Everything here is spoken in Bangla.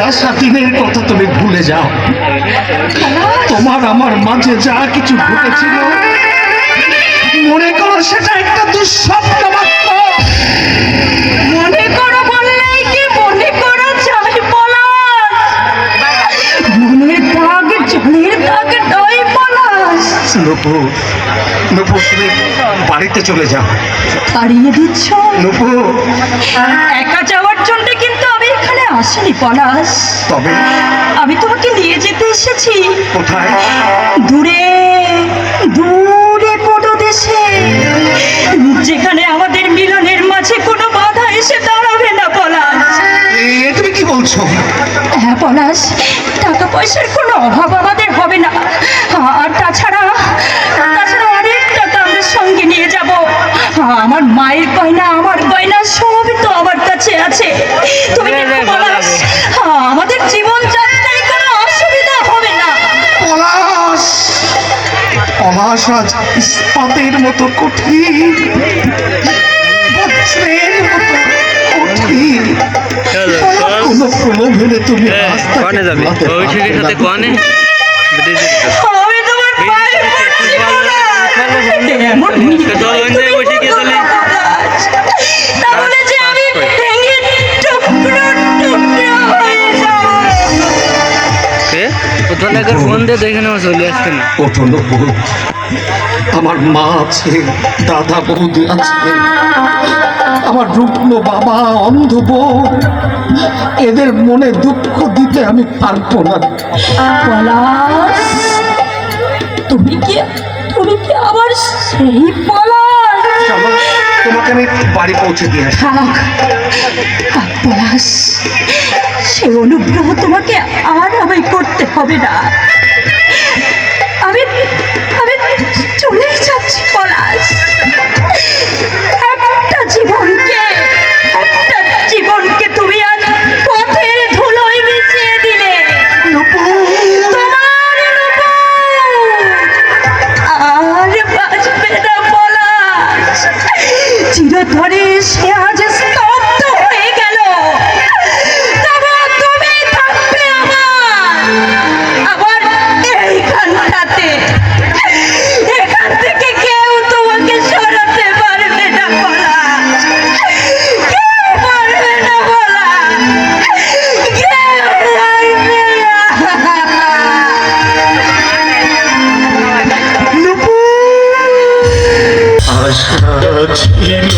আসা দিনের কথা তুমি ভুলে যাও। তোমার আমার মাঝে যা কিছু ঘটেছিল মনে করো সেটা একটা দুঃস্বপ্ন মাত্র। মনে করো বললেই কি মনে করা যায় পলাশ মনের দাগ জলের দাগ নয় পলাশ নুপুর নুপুর তুমি বাড়িতে চলে যাও। তাড়িয়ে দিচ্ছ? নুপুর। একা যাওয়ার জন্য কিন্তু আসিনি পলাশ তবে আমি তোমাকে নিয়ে যেতে এসেছি। কোথায়? দূরে দূরে কোনো দেশে যেখানে আমাদের মিলনের মাঝে কোনো বাধা এসে দাঁড়াবে না পলাশ। এ তুমি কি বলছো? হ্যাঁ পলাশ টাকা পয়সার কোনো অভাব আমাদের হবে না। আর তাছাড়া পলাশ আজ ইস্পাতের মতো কঠিন বজ্রের মতো কঠিন। কোনো প্রলোভনে তুমি রাস্তা কনে যাবি। সাথে কনে? আমি তোমার কোথাও ফোন দিয়ে দেখে নেওয়া চলে আসছে না। ওঠো নপুর আমার মা আছে দাদা বৌদি আছে। আমার রুগ্ন বাবা অন্ধ বউ এদের মনে দুঃখ দিতে আমি পারব না। তুমি কি তুমি কি আবার সেই আমি বাড়ি পৌঁছে দিয়ে আসি। সে অনুগ্রহ তোমাকে আর আমায় করতে হবে না। চিরতরে সে আজ স্তব্ধ হয়ে গেল। তুমি থাকবে আমার। এইখানটাতে। এখান থেকে কেউ তোমাকে পারবে না ছিল